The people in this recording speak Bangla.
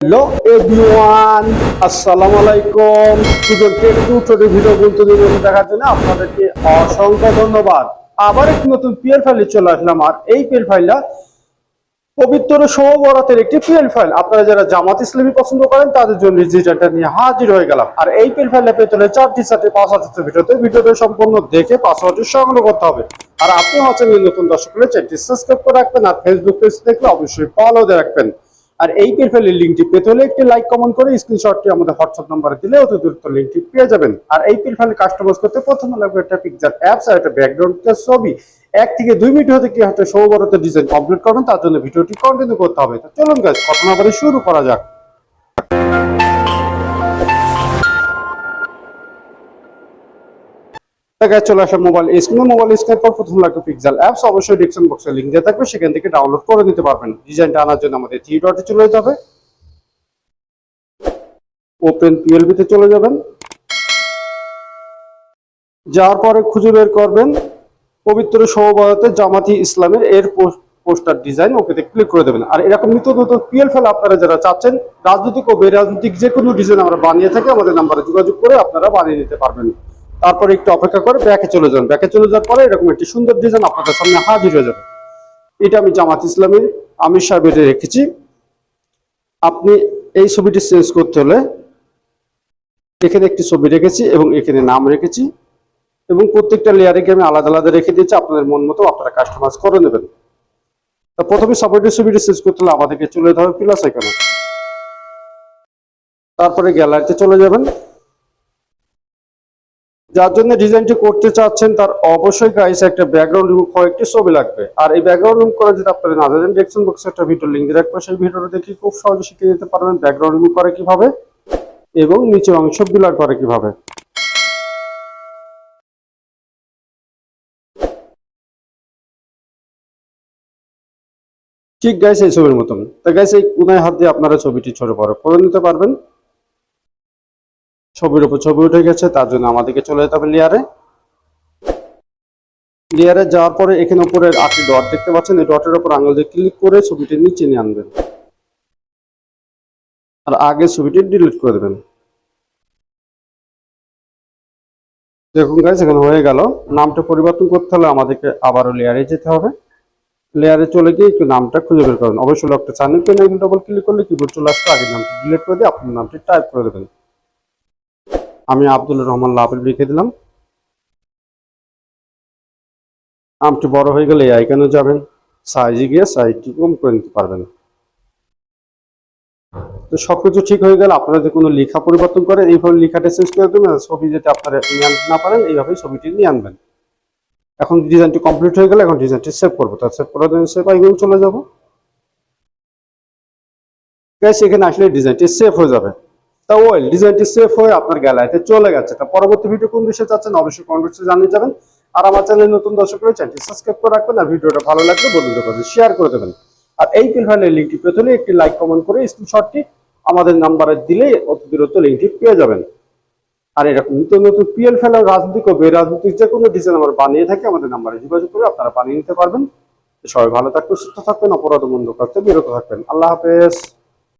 হ্যালো এভরিওয়ান আসসালামু আলাইকুম ভিডিও দিয়ে দেখার জন্য আপনাদেরকে অসংখ্য ধন্যবাদ। আবার একটি নতুন পিএল ফাইলে চলে আসলাম, আর এই পিএল ফাইলটা পবিত্র সৌবরাতের একটি পিএল ফাইল আপনারা যারা জামাত ইসলামী পছন্দ করেন, তাদের জন্য রেজিস্টারটা নিয়ে হাজির হয়ে গেলাম। আর এই পিএল ফাইলটা পেতে হলে চারটি চারটি পাসওয়ার্ড ভিডিওতে। ভিডিওটা সম্পূর্ণ দেখে পাসওয়ার্ডটি সংগ্রহ করতে হবে। আর আপনি হচ্ছেন নতুন দর্শক হলে চ্যানেলটি সাবস্ক্রাইব করে রাখবেন, আর ফেসবুক পেজ দেখলে অবশ্যই ফলো দিয়ে রাখবেন। আর এই প্রোফাইলের লিঙ্কটি পেতে হলে একটি লাইক, কমেন্ট করে স্ক্রিনশটটি আমাদের হোয়াটসঅ্যাপ নম্বরে দিলে অতি দ্রুত লিঙ্কটি পেয়ে যাবেন। আর এই প্রোফাইলে কাস্টমাইজ করতে প্রথমে লাগবে একটা পিকচার অ্যাপস আর একটা ব্যাকগ্রাউন্ড ছবি। এক থেকে দুই মিনিট হতে কি হয়তো সৌবরত ডিজাইন কমপ্লিট করবেন, তার জন্য ভিডিওটি কন্টিনিউ করতে হবে। তো চলুন গাছ কথা না শুরু করা যাক। দেখা চলে আসা মোবাইল স্ক্রিনে মোবাইল স্ক্রিনের পর প্রথম লাগবে পিক্সেল অ্যাপস অবশ্যই ডিসক্রিপশন বক্সে লিংক দেওয়া থাকবে। সেখান থেকে ডাউনলোড করে নিতে পারবেন। ডিজাইনটা আনার জন্য আমাদের থ্রি ডটে চলে যেতে হবে। ওপেন পিএলবি তে চলে যাবেন। যাওয়ার পরে খুঁজে বের করবেন পবিত্র সৌভারতে জামাতি ইসলামের এর পোস্টার ডিজাইন ওকেতে ক্লিক করে দেবেন। আর এরকম নিত্য নতুন পিএল ফেল আপনারা যারা চাচ্ছেন, রাজনৈতিক ও বেরাজনৈতিক যে কোনো ডিজাইন আমরা বানিয়ে থাকি, আমাদের নাম্বারে যোগাযোগ করে আপনারা বানিয়ে নিতে পারবেন। তারপরে একটু অপেক্ষা করে ব্যাকে চলে যান। ব্যাকে চলে যাওয়ার পরে এরকম একটি সুন্দর ডিজাইন আপনাদের সামনে হাজির হয়ে যাবে। এটা আমি জামাত ইসলামের আমির সাহেবের রেখেছি। আপনি এই ছবিটি চেঞ্জ করতে হলে এখানে একটি ছবি রেখেছি এবং এখানে নাম রেখেছি এবং প্রত্যেকটা লেয়ারে আমি আলাদা আলাদা রেখে দিয়েছি। আপনাদের মন মতো আপনারা কাস্টমাইজ করে নেবেন। তা প্রথমে সাপোর্টের ছবিটি চেঞ্জ করতে হলে আমাদেরকে চলে যেতে হবে প্লাস এখানে তারপরে গ্যালারিতে চলে যাবেন। যার জন্য ডিজাইনটি করতে চাচ্ছেন, তার অবশ্যই গাইস একটা ব্যাকগ্রাউন্ড রিমুভ কয়েকটি ছবি লাগবে। আর এই ব্যাকগ্রাউন্ড রিমুভ করে যদি আপনারা না জানেন ডেসক্রিপশন বক্সে একটা ভিডিও লিঙ্ক দিয়ে রাখব সেই ভিডিওটা দেখে খুব সহজে শিখে যেতে পারবেন ব্যাকগ্রাউন্ড রিমুভ করে কীভাবে এবং নিচের অংশ বিলার করে কীভাবে। ঠিক গাইস এই ছবির মতন। তা গাইস এই কোনায় হাত দিয়ে আপনারা ছবিটি ছোট বড় করে নিতে পারবেন। ছবির উপর ছবি উঠে গেছে, তার জন্য আমাদেরকে চলে যেতে হবে লেয়ারে লেয়ারে যাওয়ার পরে এখানে উপরে আটটি ডট দেখতে পাচ্ছেন, এই ডটের উপর আঙুল দিয়ে ক্লিক করে ছবিটি নিচে নিয়ে আনবেন। আর আগে ছবিটি ডিলিট করে দেবেন। দেখুন গাইস এখানে হয়ে গেল। নামটা পরিবর্তন করতে হলে আমাদেরকে আবারও লেয়ারে যেতে হবে। লেয়ারে চলে গিয়ে একটু নামটা খুঁজে বের করুন। অবশ্যই লকটা এখানে ডবল ক্লিক করলে কিবোর্ড চলে আসবে আগে নামটি ডিলিট করে দিয়ে আপনার নামটি টাইপ করে দেবেন। আমি আব্দুল রহমান লাভেল লিখে দিলাম। নামটি বড় হয়ে গেলে আইকানে যাবেন। সাইজে গিয়ে সাইজটি কম করে নিতে পারবেন। তো সবকিছু ঠিক হয়ে গেলে আপনারা যদি কোনো লেখা পরিবর্তন করেন এইভাবে লেখাটা চেঞ্জ করে দেবেন ছবি যেটা আপনারা নিয়ে আনতে না পারেন, এইভাবেই ছবিটি নিয়ে আনবেন। এখন ডিজাইনটি কমপ্লিট হয়ে গেলে এখন ডিজাইনটি সেভ করব। তার সেভ করার জন্য সেভ আইকনে চলে যাব। গ্যাস এখানে আসলে ডিজাইনটি সেভ হয়ে যাবে। তা ওয়েল ডিজাইনটি সেভ হয়ে আপনার গ্যালারিতে চলে গেছে। তা পরবর্তী ভিডিও কোন বিষয়ে চাচ্ছেন অবশ্যই কমেন্টসে জানিয়ে যাবেন। আর আমার চ্যানেল নতুন দর্শক রয়েছে চ্যানেলটি সাবস্ক্রাইব করে রাখবেন আর ভিডিওটা ভালো লাগলে বন্ধুদের কাছে শেয়ার করে দেবেন। আর এই প্রোফাইলের লিঙ্কটি পেতে একটি লাইক কমেন্ট করে স্ক্রিনশটটি আমাদের নাম্বারে দিলে অত দূরত্ব লিঙ্কটি পেয়ে যাবেন। আর এরকম নতুন নতুন পিএল ফেলার রাজনৈতিক ও বেরাজনৈতিক যে কোনো ডিজাইন আমরা বানিয়ে থাকি, আমাদের নাম্বারে যোগাযোগ করে আপনারা বানিয়ে নিতে পারবেন। সবাই ভালো থাকবেন, সুস্থ থাকবেন অপরাধ বন্ধ করতে বিরত থাকবেন। আল্লাহ হাফেজ।